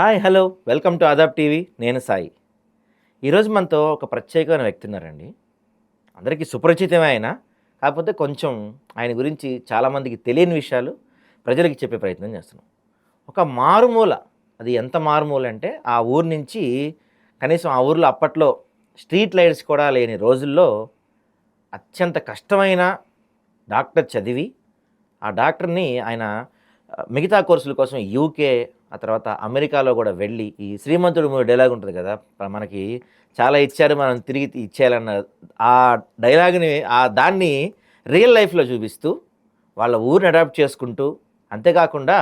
Hi hello. Welcome to Aadab TV. నేను సాయి. ఈరోజు మనతో ఒక ప్రత్యేకమైన వ్యక్తి ఉన్నారండి. అందరికీ సుపరిచితమే ఆయన. కాకపోతే కొంచెం ఆయన గురించి చాలామందికి తెలియని విషయాలు ప్రజలకి చెప్పే ప్రయత్నం చేస్తున్నాం. ఒక మారుమూల. అది ఎంత మారుమూల అంటే ఆ ఊరు నుంచి కనీసం ఆ ఊర్లో అప్పట్లో స్ట్రీట్ లైట్స్ కూడా లేని రోజుల్లో అత్యంత కష్టమైన డాక్టర్ చదివి ఆ డాక్టర్ని ఆయన మిగతా కోర్సుల కోసం యూకే ఆ తర్వాత అమెరికాలో కూడా వెళ్ళి ఈ శ్రీమంతుడు మూడు డైలాగ్ ఉంటుంది కదా మనకి చాలా ఇచ్చారు మనం తిరిగి ఇచ్చేయాలన్న ఆ డైలాగ్ని ఆ దాన్ని రియల్ లైఫ్లో చూపిస్తూ వాళ్ళ ఊరిని అడాప్ట్ చేసుకుంటూ అంతేకాకుండా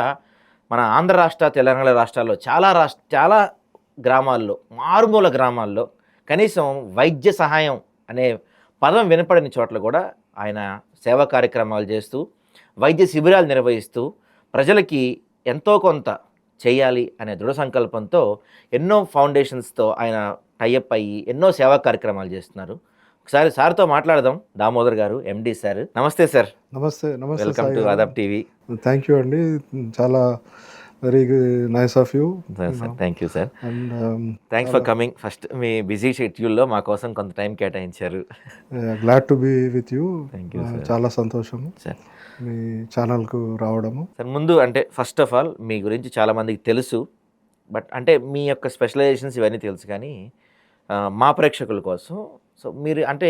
మన ఆంధ్ర రాష్ట్ర తెలంగాణ రాష్ట్రాల్లో చాలా రాష్ట్ర చాలా గ్రామాల్లో మారుమూల గ్రామాల్లో కనీసం వైద్య సహాయం అనే పదం వినపడని చోట్ల కూడా ఆయన సేవా కార్యక్రమాలు చేస్తూ వైద్య శిబిరాలు నిర్వహిస్తూ ప్రజలకి ఎంతో కొంత చేయాలి అనే దృఢ సంకల్పంతో ఎన్నో ఫౌండేషన్స్తో ఆయన టైఅప్ అయ్యి ఎన్నో సేవా కార్యక్రమాలు చేస్తున్నారు. ఒకసారి సార్తో మాట్లాడదాం. దామోదర్ గారు ఎండి సార్. నమస్తే సార్. నమస్తే నమస్తే welcome to TV. Thank you అండి. చాలా very nice of you thank you sir and thanks for coming first me busy షెడ్యూల్లో మా కోసం కొంత టైం కేటాయించారు. Glad to be with you you, sir. చాలా సంతోషము. సార్ మీ ఛానల్కు రావడము. సార్ ముందు అంటే ఫస్ట్ ఆఫ్ ఆల్ మీ గురించి చాలామందికి తెలుసు. బట్ అంటే మీ యొక్క స్పెషలైజేషన్స్ ఇవన్నీ తెలుసు కానీ మా ప్రేక్షకుల కోసం. సో మీరు అంటే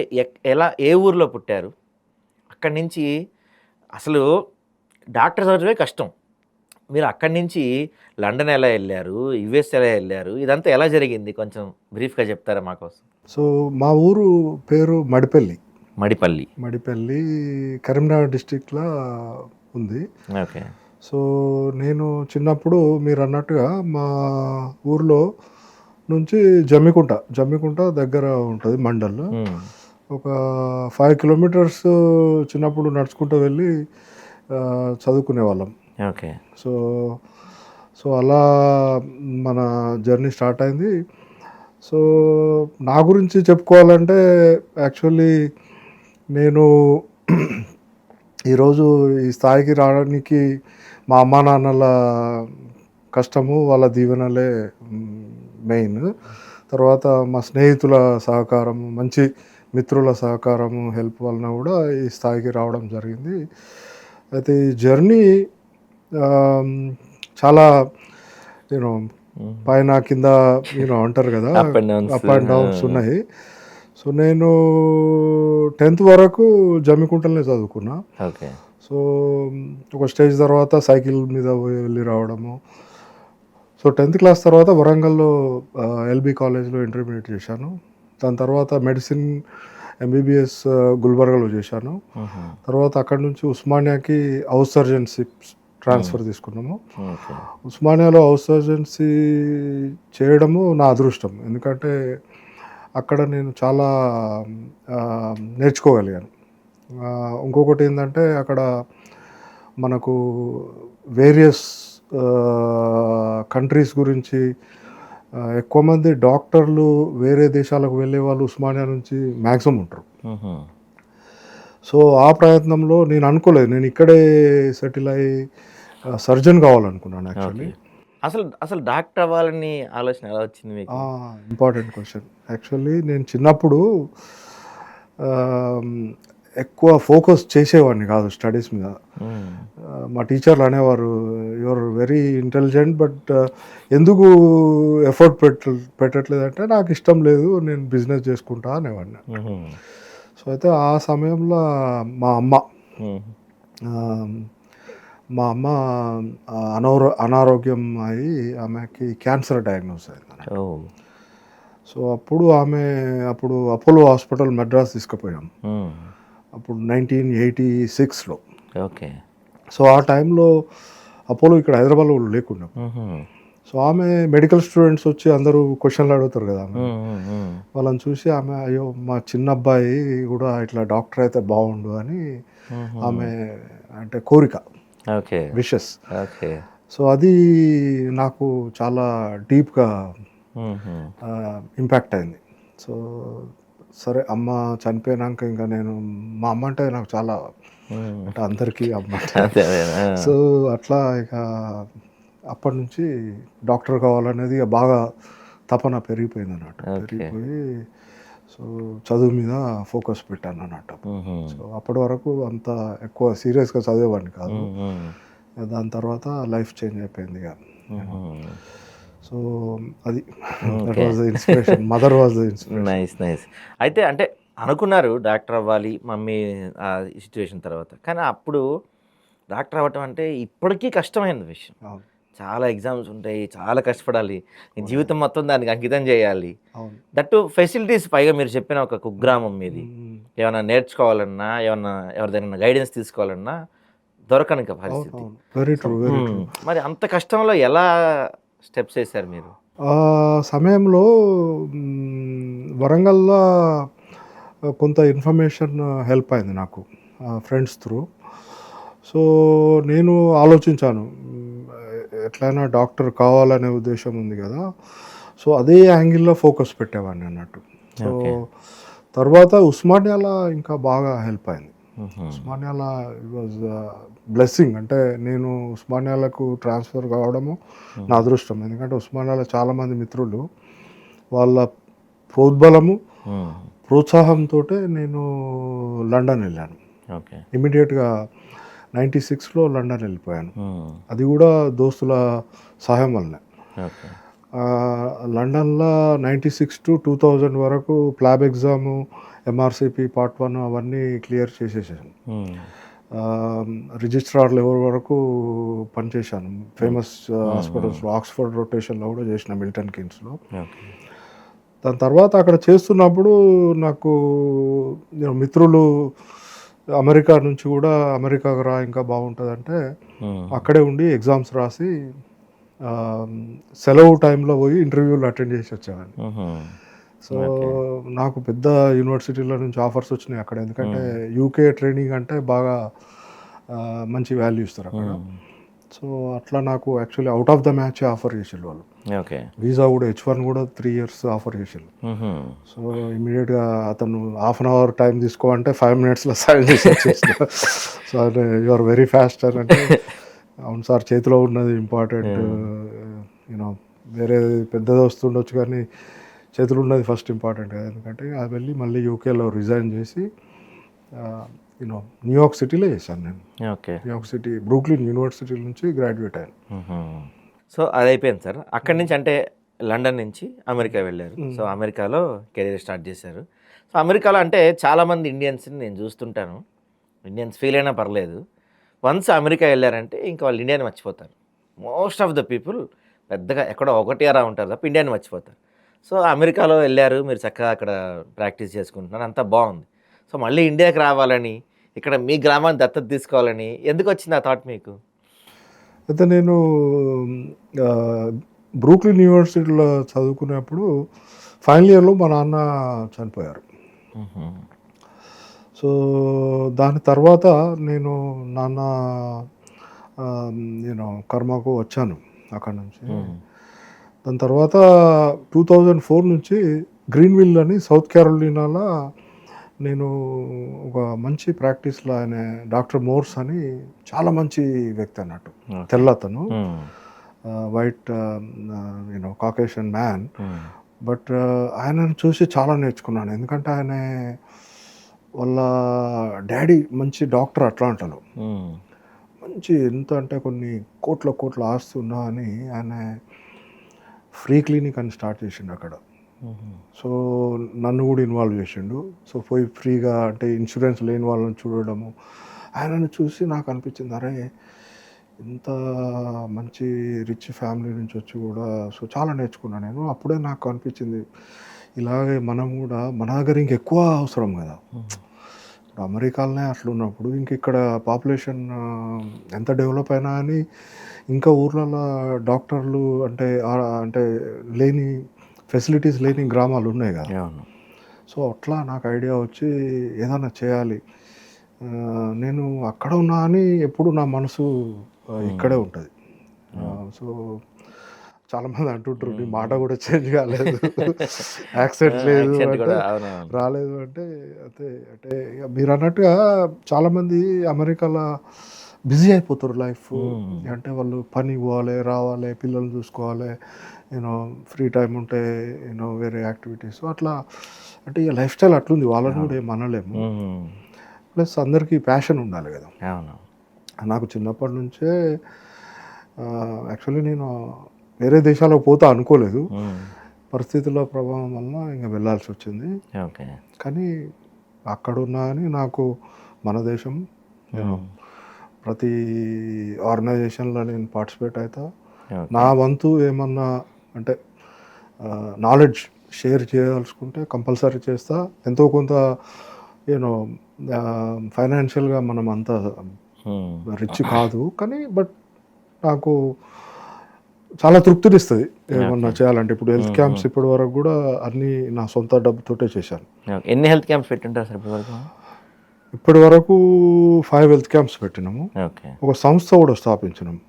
ఎలా ఏ ఊర్లో పుట్టారు? అక్కడి నుంచి అసలు డాక్టర్ చదివే కష్టం. మీరు అక్కడి నుంచి లండన్ ఎలా వెళ్ళారు యుఎస్ ఎలా వెళ్ళారు ఇదంతా ఎలా జరిగింది? కొంచెం బ్రీఫ్గా చెప్తారా మా కోసం? సో మా ఊరు పేరు మడిపల్లి. మడిపల్లి. మడిపల్లి కరీంనగర్ డిస్టిక్లో ఉంది. ఓకే. సో నేను చిన్నప్పుడు మీరు అన్నట్టుగా మా ఊర్లో నుంచి జమ్మికుంట జమ్మికుంట దగ్గర ఉంటుంది మండల్. ఒక ఫైవ్ కిలోమీటర్స్ చిన్నప్పుడు నడుచుకుంటూ వెళ్ళి చదువుకునే వాళ్ళం ఓకే. సో సో అలా మన జర్నీ స్టార్ట్ అయింది. సో నా గురించి చెప్పుకోవాలంటే యాక్చువల్లీ నేను ఈరోజు ఈ స్థాయికి రావడానికి మా అమ్మా నాన్నల కష్టము వాళ్ళ దీవెనలే మెయిన్. తర్వాత మా స్నేహితుల సహకారము మంచి మిత్రుల సహకారము హెల్ప్ వలన కూడా ఈ స్థాయికి రావడం జరిగింది. అయితే ఈ జర్నీ చాలా యూనో మ్మ్. పైన కింద యూనో అంటారు కదా. అప్ అండ్ డౌన్స్ ఉన్నాయి. సో నేను టెన్త్ వరకు జమ్మికుంటలనే చదువుకున్నా. సో ఒక స్టేజ్ తర్వాత సైకిల్ మీద వెళ్ళి రావడము. సో టెన్త్ క్లాస్ తర్వాత వరంగల్లో ఎల్బీ కాలేజ్లో ఇంటర్మీడియట్ చేశాను. దాని తర్వాత మెడిసిన్ ఎంబీబీఎస్ గుల్బర్గాలో చేశాను. మ్మ్. తర్వాత అక్కడ నుంచి ఉస్మానియాకి హౌస్ సర్జన్షిప్ ట్రాన్స్ఫర్ తీసుకున్నాము. ఓకే ఉస్మానియాలో హౌస్ సర్జన్సీ చేయడము నా అదృష్టం. ఎందుకంటే అక్కడ నేను చాలా నేర్చుకోగలిగాను. ఇంకొకటి ఏంటంటే అక్కడ మనకు వేరియస్ కంట్రీస్ గురించి ఎక్కువ మంది డాక్టర్లు వేరే దేశాలకు వెళ్ళే వాళ్ళు ఉస్మానియా నుంచి మ్యాక్సిమం ఉంటారు. మ్మ్. సో ఆ ప్రయత్నంలో నేను అనుకోలేదు. నేను ఇక్కడే సెటిల్ అయ్యి సర్జన్ కావాలనుకున్నాను యాక్చువల్లీ అసలు అసలు డాక్టర్ అవ్వాలని ఆలోచన ఎలా వచ్చింది మీకు? ఇంపార్టెంట్ క్వశ్చన్ యాక్చువల్లీ నేను చిన్నప్పుడు ఎక్కువ ఫోకస్ చేసేవాడిని కాదు స్టడీస్ మీద. మా టీచర్లు అనేవారు యువర్ వెరీ ఇంటెలిజెంట్ బట్ ఎందుకు ఎఫర్ట్ పెట్ట పెట్టట్లేదు అంటే నాకు ఇష్టం లేదు నేను బిజినెస్ చేసుకుంటా అనేవాడిని. సో అయితే ఆ సమయంలో మా అమ్మ మా అమ్మ అనారో అనారోగ్యం అయి ఆమెకి క్యాన్సర్ డయాగ్నోస్ అయింది సో అప్పుడు ఆమె అప్పుడు అపోలో హాస్పిటల్ మెడ్రాస్ తీసుకుపోయాం. అప్పుడు నైన్టీన్ ఎయిటీ సిక్స్లో ఓకే సో ఆ టైంలో అపోలో ఇక్కడ హైదరాబాద్లో లేకుండా. సో ఆమె మెడికల్ స్టూడెంట్స్ వచ్చి అందరూ క్వశ్చన్లు అడుగుతారు కదా ఆమె. వాళ్ళని చూసి ఆమె అయ్యో మా చిన్న అబ్బాయి కూడా ఇట్లా డాక్టర్ అయితే బాగుండు అని. ఆమె అంటే కోరిక విషెస్ ఓకే సో అది నాకు చాలా డీప్గా. ఇంపాక్ట్ అయింది సో సరే అమ్మ చనిపోయినాక ఇంకా నేను మా అమ్మ అంటే నాకు చాలా. అంటే అందరికీ అమ్మ. సో అట్లా ఇక అప్పటి నుంచి డాక్టర్ కావాలనేది ఇక బాగా తపన పెరిగిపోయింది అన్నట్టు. పెరిగిపోయి సో చదువు మీద ఫోకస్ పెట్టాను అన్నట్టు. సో అప్పటి వరకు అంత ఎక్కువ సీరియస్గా చదివేవాడిని కాదు. దాని తర్వాత లైఫ్ చేంజ్ అయిపోయింది ఇక. సో అది. That. Was the inspiration mother was the inspiration nice nice అయితే అంటే అనుకున్నారు డాక్టర్ అవ్వాలి మమ్మీ ఆ సిచ్యువేషన్ తర్వాత. కానీ అప్పుడు డాక్టర్ అవ్వటం అంటే ఇప్పటికీ కష్టమైన విషయం. చాలా ఎగ్జామ్స్ ఉంటాయి చాలా కష్టపడాలి. నీ జీవితం మొత్తం దానికి అంకితం చేయాలి. దట్టు ఫెసిలిటీస్ పైగా మీరు చెప్పిన ఒక కుగ్రామం మీది. ఏమైనా నేర్చుకోవాలన్నా ఏమన్నా ఎవరిదైనా గైడెన్స్ తీసుకోవాలన్నా దొరకని పరిస్థితి. మరి అంత కష్టంలో ఎలా స్టెప్స్ వేశారు మీరు? ఆ సమయంలో వరంగల్లో కొంత ఇన్ఫర్మేషన్ హెల్ప్ అయింది నాకు ఫ్రెండ్స్ త్రూ. సో నేను ఆలోచించాను ఎట్లయినా డాక్టర్ కావాలనే ఉద్దేశం ఉంది కదా. సో అదే యాంగిల్లో ఫోకస్ పెట్టేవాడిని అన్నట్టు. సో. తర్వాత ఉస్మానియాలో ఇంకా బాగా హెల్ప్ అయింది. ఉస్మానియాలో ఇట్ వాజ్ బ్లెస్సింగ్ అంటే నేను ఉస్మానియాలకు ట్రాన్స్ఫర్ కావడము నా అదృష్టం. ఎందుకంటే ఉస్మానియాలో చాలామంది మిత్రులు వాళ్ళ ప్రోద్బలము. ప్రోత్సాహంతో నేను లండన్ వెళ్ళాను. ఓకే. ఇమీడియట్గా నైంటీ సిక్స్లో లండన్ వెళ్ళిపోయాను. అది కూడా దోస్తుల సహాయం వల్లనే. లండన్లో ninety six to two thousand వరకు PLAB exam MRCP part one అవన్నీ క్లియర్ చేసేసాను. రిజిస్ట్రార్ లెవెల్ వరకు పనిచేశాను. ఫేమస్ హాస్పిటల్స్లో ఆక్స్ఫర్డ్ రొటేషన్లో కూడా చేసిన మిల్టన్ కిన్స్లో. దాని తర్వాత అక్కడ చేస్తున్నప్పుడు నాకు మిత్రులు అమెరికా నుంచి కూడా అమెరికాకు రా ఇంకా బాగుంటుందంటే మ్మ్. అక్కడే ఉండి ఎగ్జామ్స్ రాసి సెలవు టైంలో పోయి ఇంటర్వ్యూలు అటెండ్ చేసి వచ్చేవాడిని మ్మ్. సో నాకు పెద్ద యూనివర్సిటీల నుంచి ఆఫర్స్ వచ్చినాయి అక్కడ ఎందుకంటే యూకే ట్రైనింగ్ అంటే బాగా మంచి వాల్యూ ఇస్తారు అక్కడ. సో అట్లా నాకు actually out of the match offer చేసారు వాళ్ళు. ఓకే. వీసా కూడా హెచ్ వన్ కూడా త్రీ ఇయర్స్ ఆఫర్ చేసారు. సో ఇమీడియట్గా అతను హాఫ్ అన్ అవర్ టైం తీసుకో అంటే ఫైవ్ మినిట్స్లో సైన్ చేసి వచ్చేసిన. So you are very fast అని అంటే అవును సార్ చేతిలో ఉన్నది ఇంపార్టెంట్ యూనో వేరే పెద్దది వస్తుండొచ్చు కానీ చేతిలో ఉన్నది ఫస్ట్ ఇంపార్టెంట్ కదా. ఎందుకంటే అది వెళ్ళి మళ్ళీ యూకేలో రిజైన్ చేసి యూనో న్యూయార్క్ సిటీలో చేశాను నేను. Okay. New York city Brooklyn university నుంచి గ్రాడ్యుయేట్ అయ్యాను. సో అది అయిపోయింది సార్. అక్కడి నుంచి అంటే లండన్ నుంచి అమెరికా వెళ్ళారు. సో అమెరికాలో కెరీర్ స్టార్ట్ చేశారు. సో అమెరికాలో అంటే చాలామంది ఇండియన్స్ని నేను చూస్తుంటాను. ఇండియన్స్ ఫీల్ అయినా పర్లేదు. వన్స్ అమెరికా వెళ్ళారంటే ఇంకా వాళ్ళు ఇండియాని మర్చిపోతారు. మోస్ట్ ఆఫ్ ద పీపుల్ పెద్దగా ఎక్కడో ఒకటి అరా ఉంటారు తప్ప ఇండియాని మర్చిపోతారు. సో అమెరికాలో వెళ్ళారు. మీరు చక్కగా అక్కడ ప్రాక్టీస్ చేసుకుంటున్నారు. అంతా బాగుంది. సో మళ్ళీ ఇండియాకి రావాలని ఇక్కడ మీ గ్రామాన్ని దత్తత తీసుకోవాలని ఎందుకు వచ్చింది ఆ థాట్ మీకు? అయితే నేను బ్రూక్లిన్ యూనివర్సిటీలో చదువుకునేప్పుడు ఫైనల్ ఇయర్లో మా నాన్న చనిపోయారు. సో దాని తర్వాత నేను నాన్న నేను కర్మకు వచ్చాను అక్కడ నుంచి. దాని తర్వాత టూ థౌజండ్ ఫోర్ నుంచి గ్రీన్విల్ అని సౌత్ క్యారోలినాలో నేను ఒక మంచి ప్రాక్టీస్లో ఆయన డాక్టర్ మోర్స్ అని చాలా మంచి వ్యక్తి అన్నట్టు. తెల్లతను white you know Caucasian man but ఆయనను చూసి చాలా నేర్చుకున్నాను. ఎందుకంటే ఆయన వాళ్ళ డాడీ మంచి డాక్టర్ అట్లాంటాను మంచి ఎంత అంటే కొన్ని కోట్ల కోట్ల ఆస్తి ఉన్నా అని ఆయన ఫ్రీ క్లినిక్ అని స్టార్ట్ చేసిండు అక్కడ. సో నన్ను కూడా ఇన్వాల్వ్ చేసిండు. సో పోయి ఫ్రీగా అంటే ఇన్సూరెన్స్ లేని వాళ్ళని చూడడము. ఆయనను చూసి నాకు అనిపించింది అరే ఇంత మంచి రిచ్ ఫ్యామిలీ నుంచి వచ్చి కూడా సో చాలా నేర్చుకున్నాను నేను. అప్పుడే నాకు అనిపించింది ఇలాగే మనం కూడా మన దగ్గర ఇంకెక్కువ అవసరం కదా. ఇప్పుడు అమెరికాలోనే అట్లున్నప్పుడు ఇంక ఇక్కడ పాపులేషన్ ఎంత డెవలప్ అయినా అని ఇంకా ఊర్లలో డాక్టర్లు అంటే అంటే లేని ఫెసిలిటీస్ లేని గ్రామాలు ఉన్నాయి కదా. సో అట్లా నాకు ఐడియా వచ్చి ఏదైనా చేయాలి. నేను అక్కడ ఉన్నా అని ఎప్పుడు నా మనసు ఇక్కడే ఉంటుంది. సో చాలామంది అంటుంటారు నీ మాట కూడా చేంజ్ కాలేదు. యాక్సెంట్ లేదు అంటే రాలేదు అంటే అంటే ఇక మీరు అన్నట్టుగా చాలామంది అమెరికాలో బిజీ అయిపోతారు లైఫ్. అంటే వాళ్ళు పని పోవాలి రావాలి పిల్లల్ని చూసుకోవాలి యూనో ఫ్రీ టైం ఉంటే యూనో వేరే యాక్టివిటీస్ అట్లా అంటే ఇక లైఫ్ స్టైల్ అట్లుంది. వాళ్ళని కూడా ఏం అనలేము. ప్లస్ అందరికీ ప్యాషన్ ఉండాలి కదా. నాకు చిన్నప్పటి నుంచే యాక్చువల్లీ నేను వేరే దేశాలకు పోతా అనుకోలేదు. పరిస్థితుల ప్రభావం వల్ల ఇంకా వెళ్ళాల్సి వచ్చింది. కానీ అక్కడ ఉన్నా అని నాకు మన దేశం. ప్రతి ఆర్గనైజేషన్లో నేను పార్టిసిపేట్ అవుతా. నా వంతు ఏమన్నా అంటే నాలెడ్జ్ షేర్ చేయదలుచుకుంటే కంపల్సరీ చేస్తా. ఎంతో కొంత యూనో ఫైనాన్షియల్గా మనం అంత. రిచ్ కాదు. కానీ బట్ నాకు చాలా తృప్తినిస్తుంది ఏమన్నా చేయాలంటే. ఇప్పుడు హెల్త్ క్యాంప్స్ ఇప్పటి వరకు కూడా అన్నీ నా సొంత డబ్బుతోటే చేశాను. ఎన్ని హెల్త్ క్యాంప్స్ పెట్టింటారు సార్ ఇప్పటి వరకు ఇప్పటి వరకు ఫైవ్ హెల్త్ క్యాంప్స్ పెట్టినాము. ఒక సంస్థ కూడా స్థాపించినాము.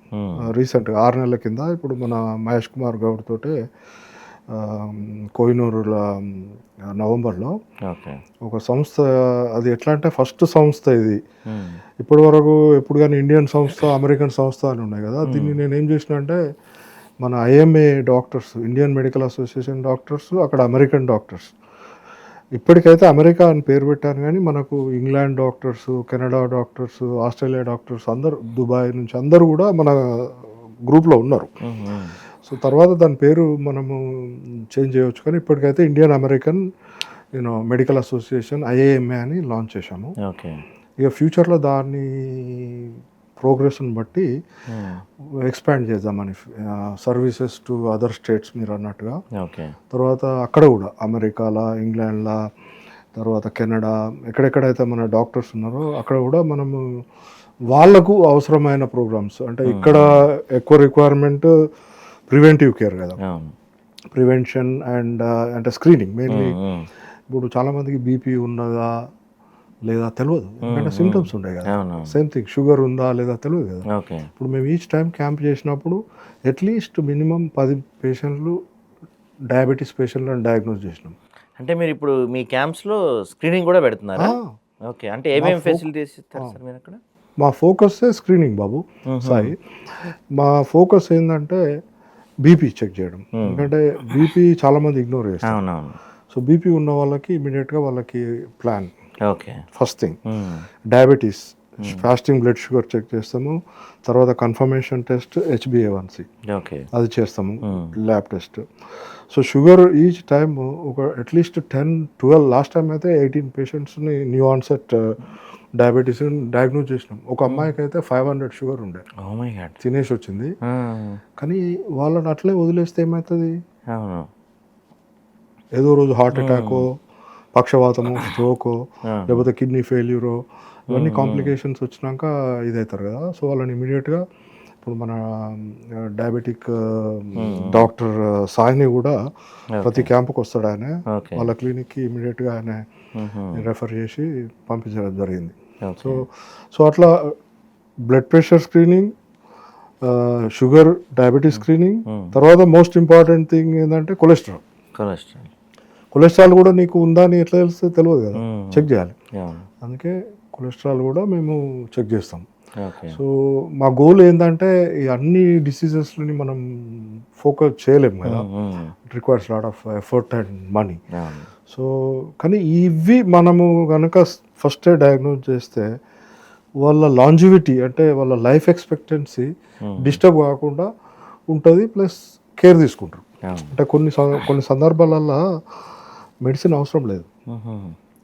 రీసెంట్గా ఆరు నెలల కింద ఇప్పుడు మన మహేష్ కుమార్ గౌడ్ తోటే కోహినూరులో ఆ, నవంబర్లో ఒక సంస్థ అది ఎట్లా అంటే ఫస్ట్ సంస్థ ఇది. మ్మ్. ఇప్పటి వరకు ఎప్పుడు కానీ ఇండియన్ సంస్థ అమెరికన్ సంస్థ అని ఉన్నాయి కదా. దీన్ని నేను ఏం చేసిన అంటే మన IMA doctors Indian Medical Association doctors అక్కడ అమెరికన్ డాక్టర్స్ ఇప్పటికైతే అమెరికా అని పేరు పెట్టాను కానీ మనకు England doctors Canada doctors Australia doctors అందరు దుబాయ్ నుంచి అందరూ కూడా మన గ్రూప్లో ఉన్నారు. సో తర్వాత దాని పేరు మనము చేంజ్ చేయవచ్చు కానీ ఇప్పటికైతే ఇండియన్ అమెరికన్ నేను మెడికల్ అసోసియేషన్ ఐఏఎంఏ అని లాంచ్ చేశాము. ఓకే. ఇక ఫ్యూచర్లో దాన్ని ప్రోగ్రెస్ని బట్టి మ్మ్. ఎక్స్పాండ్ చేద్దామని సర్వీసెస్ టు అదర్ స్టేట్స్ మీరు అన్నట్టుగా. ఓకే. తర్వాత అక్కడ కూడా అమెరికాలో ఇంగ్లాండ్లో తర్వాత కెనడా ఎక్కడెక్కడైతే మన డాక్టర్స్ ఉన్నారో అక్కడ కూడా మనము వాళ్ళకు అవసరమైన ప్రోగ్రామ్స్ అంటే ఇక్కడ ఎక్కువ రిక్వైర్మెంట్ ప్రివెంటివ్ కేర్ కదా. అవును ప్రివెన్షన్ అండ్ అంటే స్క్రీనింగ్ మెయిన్లీ. ఇప్పుడు చాలామందికి బీపీ ఉన్నదా లేదా తెలియదు ఎందుకంటే సిమ్టమ్స్ ఉంటాయి కదా. సేమ్ థింగ్ షుగర్ ఉందా లేదా తెలియదు కదా. ఓకే. ఇప్పుడు మేము ఈచ్ టైం క్యాంప్ చేసినప్పుడు అట్లీస్ట్ మినిమం పది పేషెంట్లు డయాబెటీస్ పేషెంట్లను డయాగ్నోస్ చేసినాం. అంటే మీరు ఇప్పుడు మీ క్యాంప్స్లో స్క్రీనింగ్ కూడా పెడుతున్నారా? ఓకే. అంటే ఏమేమి ఫెసిలిటీస్ ఇస్తారు సార్ మీరు అక్కడ? మా ఫోకస్ స్క్రీనింగ్ బాబు సాయి. మా ఫోకస్ ఏంటంటే బీపీ చెక్ చేయడం. ఎందుకంటే బీపీ చాలామంది ఇగ్నోర్ చేస్తారు. సో బీపీ ఉన్న వాళ్ళకి ఇమీడియట్గా వాళ్ళకి plan okay. First thing. Diabetes. Fasting blood sugar check చేస్తాము. తర్వాత కన్ఫర్మేషన్ టెస్ట్ హెచ్బిఏవన్సి ఓకే. అది చేస్తాము. Lab test. So sugar each time ఒక at least ten twelve last time అయితే ఎయిటీన్ పేషెంట్స్ని న్యూ ఆన్సెట్ డయాబెటీస్ డయాగ్నోస్ చేసినాం. ఒక అమ్మాయికి అయితే ఫైవ్ హండ్రెడ్ షుగర్ ఉండే. తినేసి వచ్చింది. కానీ వాళ్ళని అట్లే వదిలేస్తే ఏమవుతుంది? ఏదో రోజు హార్ట్ అటాకో పక్షవాతము స్ట్రోకో. లేకపోతే కిడ్నీ ఫెయిల్యూరో ఇవన్నీ కాంప్లికేషన్స్ వచ్చినాక ఇదవుతారు కదా. సో వాళ్ళని ఇమీడియట్గా ఇప్పుడు మన డయాబెటిక్ డాక్టర్ సాయిని కూడా ప్రతి క్యాంపుకి వస్తాడు ఆయన. వాళ్ళ క్లినిక్కి ఇమీడియట్గా ఆయన. రెఫర్ చేసి పంపించడం జరిగింది. సో సో అట్లా blood pressure screening sugar diabetes screening. తర్వాత మోస్ట్ ఇంపార్టెంట్ థింగ్ ఏంటంటే కొలెస్ట్రాల్ కొలెస్ట్రాల్ కొలెస్ట్రాల్ కూడా నీకు ఉందా అని ఎట్లా తెలిస్తే తెలియదు కదా. చెక్ చేయాలి. అందుకే కొలెస్ట్రాల్ కూడా మేము చెక్ చేస్తాం. సో మా గోల్ ఏంటంటే ఈ అన్ని డిసీజెస్ని మనం ఫోకస్ చేయలేము కదా. మ్మ్. Requires lot of effort and money so కానీ ఇవి మనము కనుక ఫస్టే డయాగ్నోజ్ చేస్తే వాళ్ళ లాంజివిటీ అంటే వాళ్ళ లైఫ్ ఎక్స్పెక్టెన్సీ. డిస్టర్బ్ కాకుండా ఉంటుంది ప్లస్ కేర్ తీసుకుంటారు. అంటే కొన్ని కొన్ని సందర్భాలలో మెడిసిన్ అవసరం లేదు.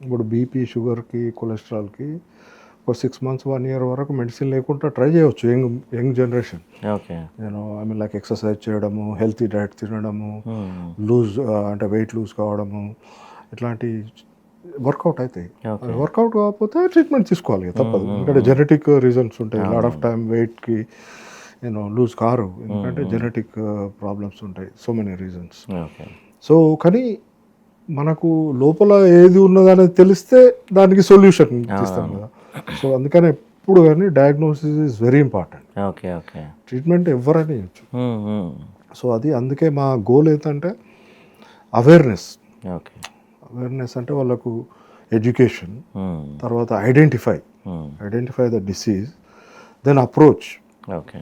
ఇప్పుడు బీపీ షుగర్కి కొలెస్ట్రాల్కి ఒక సిక్స్ మంత్స్ వన్ ఇయర్ వరకు మెడిసిన్ లేకుండా ట్రై చేయవచ్చు యంగ్ యంగ్ జనరేషన్. నేను ఐ మీన్ లైక్ ఎక్సర్సైజ్ చేయడము హెల్తీ డైట్ తినడము. లూజ్ అంటే వెయిట్ లూజ్ కావడము ఇట్లాంటి వర్కౌట్ అవుతాయి వర్కౌట్ కాకపోతే ట్రీట్మెంట్ తీసుకోవాలి తప్పదు. ఎందుకంటే జెనెటిక్ రీజన్స్ ఉంటాయి. లాట్ ఆఫ్ టైం వెయిట్కి నేను లూజ్ కారు. ఎందుకంటే జెనెటిక్ ప్రాబ్లమ్స్ ఉంటాయి. సో మెనీ రీజన్స్ సో కానీ మనకు లోపల ఏది ఉన్నదనేది తెలిస్తే దానికి సొల్యూషన్ ఇస్తాం కదా. సో అందుకని ఎప్పుడు కానీ diagnosis is very important okay okay. Treatment ఎవరైనా. మ్మ్. సో అది అందుకే మా గోల్ ఏంటంటే అవేర్నెస్ ఓకే. అవేర్నెస్ అంటే వాళ్ళకు ఎడ్యుకేషన్. తర్వాత identify. Identify the disease then approach. Okay.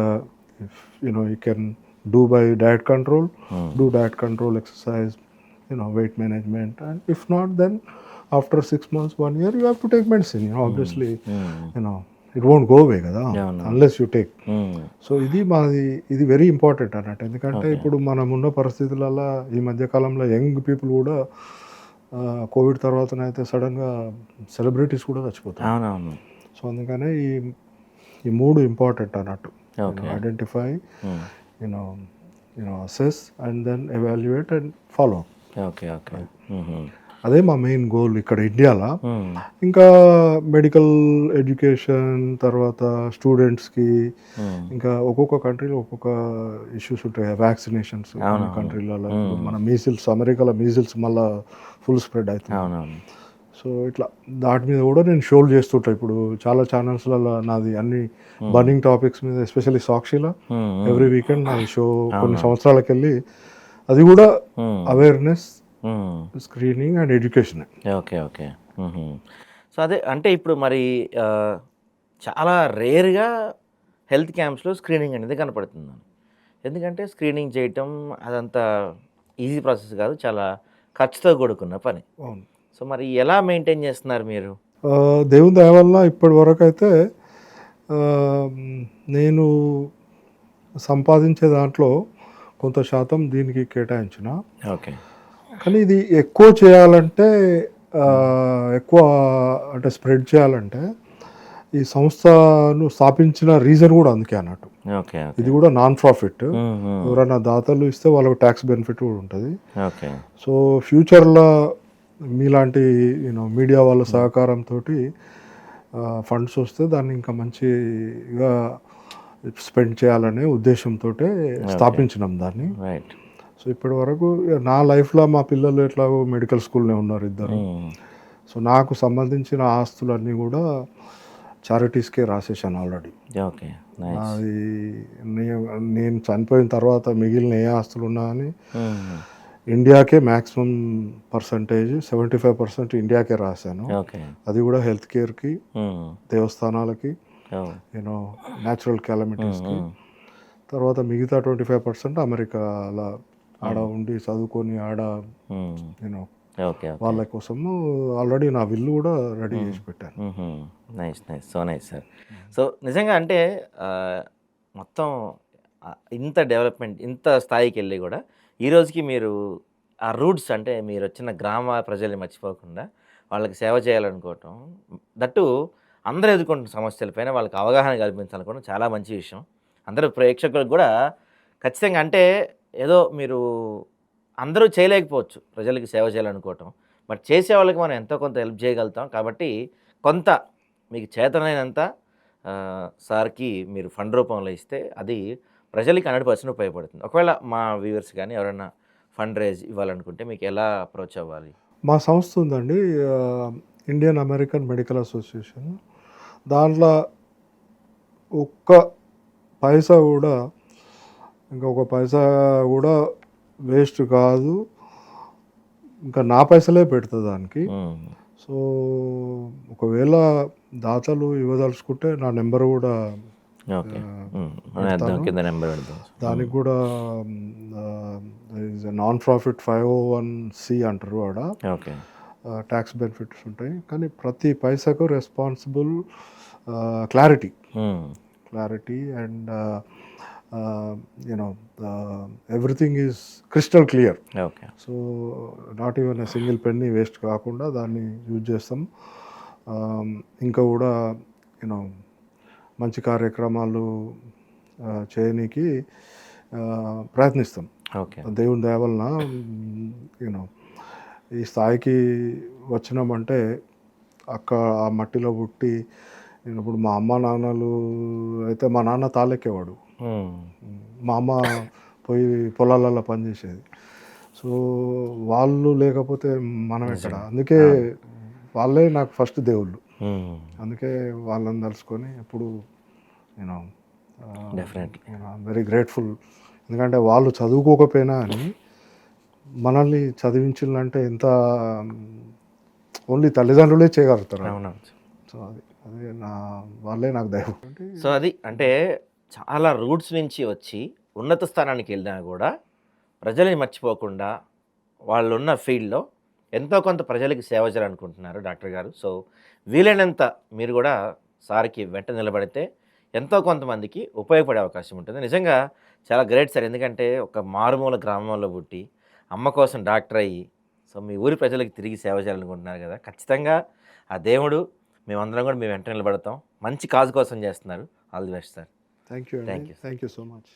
Uh, if you know you can do by diet control. do diet control exercise. You know weight management and if not then after six months one year you have to take medicine you know obviously you know it won't go away కదా Yeah, no. unless you take so ఇది మాది ఇది very important అన్నట్టు ఎందుకంటే ఇప్పుడు మనం ఉన్న పరిస్థితులలో ఈ మధ్య కాలంలో యంగ్ పీపుల్ కూడా కోవిడ్ తర్వాతనైతే సడన్గా సెలబ్రిటీస్ కూడా చచ్చిపోతారు అవునవును సో అందుకనే ఈ ఈ మూడు ఇంపార్టెంట్ అన్నట్టు Okay. Identify Hmm. You know you know assess and then evaluate and follow okay okay. అదే మా మెయిన్ గోల్ ఇక్కడ ఇండియాలో. ఇంకా మెడికల్ ఎడ్యుకేషన్ తర్వాత స్టూడెంట్స్కి ఇంకా ఒక్కొక్క కంట్రీలో ఒక్కొక్క ఇష్యూస్ ఉంటాయి. వ్యాక్సినేషన్స్ కంట్రీలలో మన మీసిల్స్ అమెరికాలో మీసిల్స్ మళ్ళా ఫుల్ స్ప్రెడ్ అవుతుంది. సో ఇట్లా దాటి మీద కూడా నేను షోలు చేస్తుంటా. ఇప్పుడు చాలా ఛానల్స్లలో నాది అన్ని బర్నింగ్ టాపిక్స్ మీద ఎస్పెషల్లీ సాక్షిలో ఎవ్రీ వీకెండ్ నాది షో కొన్ని సంవత్సరాలకు వెళ్ళి అది కూడా awareness screening and education okay okay so అదే అంటే ఇప్పుడు మరి చాలా రేర్గా హెల్త్ క్యాంప్స్లో స్క్రీనింగ్ అనేది కనపడుతుంది ఎందుకంటే స్క్రీనింగ్ చేయటం అదంతా ఈజీ ప్రాసెస్ కాదు చాలా ఖర్చుతో కూడుకున్న పని. సో మరి ఎలా మెయింటైన్ చేస్తున్నారు మీరు? దేవుని దయ వల్ల ఇప్పటి వరకు అయితే నేను సంపాదించే దాంట్లో కొంత శాతం దీనికి కేటాయించిన. ఓకే. కానీ ఇది ఎక్కువ చేయాలంటే ఎక్కువ అంటే స్ప్రెడ్ చేయాలంటే ఈ సంస్థను స్థాపించిన రీజన్ కూడా అందుకే అన్నట్టు. ఓకే ఇది కూడా నాన్ ప్రాఫిట్. ఎవరైనా దాతలు ఇస్తే వాళ్ళకి ట్యాక్స్ బెనిఫిట్ కూడా ఉంటుంది. ఓకే. సో ఫ్యూచర్లో మీలాంటి యూనో మీడియా వాళ్ళ సహకారంతో ఫండ్స్ వస్తే దాన్ని ఇంకా మంచిగా స్పెండ్ చేయాలనే ఉద్దేశంతో స్థాపించినాం దాన్ని. రైట్ సో ఇప్పటి వరకు నా లైఫ్లో మా పిల్లలు ఎట్లాగో మెడికల్ స్కూల్నే ఉన్నారు ఇద్దరు. సో నాకు సంబంధించిన ఆస్తులన్నీ కూడా చారిటీస్కే రాసేసాను ఆల్రెడీ ఓకే అది నేను చనిపోయిన తర్వాత మిగిలిన ఏ ఆస్తులు ఉన్నా అని ఇండియాకే maximum percentage seventy five percent ఇండియాకే రాశాను. అది కూడా హెల్త్ కేర్కి దేవస్థానాలకి Oh. యూనో న్యాచురల్ క్యాలమిటీస్కి తర్వాత మిగతా ట్వంటీ ఫైవ్ పర్సెంట్ అమెరికాలో ఆడ ఉండి చదువుకొని ఆడ యూనో ఓకే వాళ్ళ కోసము ఆల్రెడీ నా విల్లు కూడా రెడీ చేసి పెట్టాను. Nice nice so nice sir so నిజంగా అంటే మొత్తం ఇంత డెవలప్మెంట్ ఇంత స్థాయికి వెళ్ళి కూడా ఈ రోజుకి మీరు ఆ రూట్స్ అంటే మీరు వచ్చిన గ్రామ ప్రజల్ని మర్చిపోకుండా వాళ్ళకి సేవ చేయాలనుకోవటం దట్టు అందరూ ఎదుర్కొంటున్న సమస్యలపైన వాళ్ళకి అవగాహన కల్పించాలనుకోవడం చాలా మంచి విషయం. అందరూ ప్రేక్షకులకు కూడా ఖచ్చితంగా అంటే ఏదో మీరు అందరూ చేయలేకపోవచ్చు ప్రజలకి సేవ చేయాలనుకోవటం. బట్ చేసే వాళ్ళకి మనం ఎంతో కొంత హెల్ప్ చేయగలుగుతాం. కాబట్టి కొంత మీకు చేతనైనంత సార్కి మీరు ఫండ్ రూపంలో ఇస్తే అది ప్రజలకి హండ్రెడ్ పర్సెంట్ ఉపయోగపడుతుంది. ఒకవేళ మా వ్యూవర్స్ కానీ ఎవరైనా ఫండ్ రేజ్ ఇవ్వాలనుకుంటే మీకు ఎలా అప్రోచ్ అవ్వాలి? మా సంస్థ ఉందండి ఇండియన్ అమెరికన్ మెడికల్ అసోసియేషన్. దాంట్లో ఒక్క పైసా కూడా ఇంకా ఒక పైసా కూడా వేస్ట్ కాదు. ఇంకా నా పైసలే పెడుతుంది దానికి. సో ఒకవేళ దాతలు ఇవ్వదలుచుకుంటే నా నెంబర్ కూడా దానికి కూడా non profit five O one C అంటారు ఆడ. ఓకే. ట్యాక్స్ బెనిఫిట్స్ ఉంటాయి. కానీ ప్రతి పైసాకు responsible clarity. Clarity and you know everything is crystal clear okay so not even a single penny waste కాకుండా దాన్ని యూజ్ చేస్తాం. Um, ఇంకా కూడా యూనో మంచి కార్యక్రమాలు చేయనీకి ప్రయత్నిస్తాం. ఓకే దేవుని దయ వలన యూనో ఈ స్థాయికి వచ్చినామంటే అక్క ఆ మట్టిలో పుట్టి నేను ఇప్పుడు మా అమ్మ నాన్నలు అయితే మా నాన్న తాళెక్కేవాడు మ్మ్. మా అమ్మ పోయి పొలాలలో పనిచేసేది. సో వాళ్ళు లేకపోతే మనం ఎక్కడ? అందుకే వాళ్ళే నాకు ఫస్ట్ దేవుళ్ళు. అందుకే వాళ్ళని తలుచుకొని ఎప్పుడు నేను. వెరీ గ్రేట్ఫుల్ ఎందుకంటే వాళ్ళు చదువుకోకపోయినా అని మనల్ని చదివించాలంటే ఎంత ఓన్లీ తల్లిదండ్రులే చేయగలుగుతారు. సో అది అదే నా వాళ్ళే నాకు దైవం సో అది అంటే చాలా రూట్స్ నుంచి వచ్చి ఉన్నత స్థానానికి వెళ్ళినా కూడా ప్రజల్ని మర్చిపోకుండా వాళ్ళు ఉన్న ఫీల్డ్లో ఎంతో కొంత ప్రజలకి సేవ చేయాలనుకుంటున్నారు డాక్టర్ గారు. సో వీలైనంత మీరు కూడా సార్కి వెంట నిలబడితే ఎంతో కొంతమందికి ఉపయోగపడే అవకాశం ఉంటుంది. నిజంగా చాలా గ్రేట్ సార్. ఎందుకంటే ఒక మారుమూల గ్రామంలో పుట్టి అమ్మ కోసం డాక్టర్ అయ్యి సో మీ ఊరి ప్రజలకు తిరిగి సేవ చేయాలనుకుంటున్నారు కదా. ఖచ్చితంగా ఆ దేవుడు మేమందరం కూడా మీ వెంట నిలబడతాం. మంచి కాజు కోసం చేస్తున్నారు. All the best sir. Thank you అండి you. Thank you so much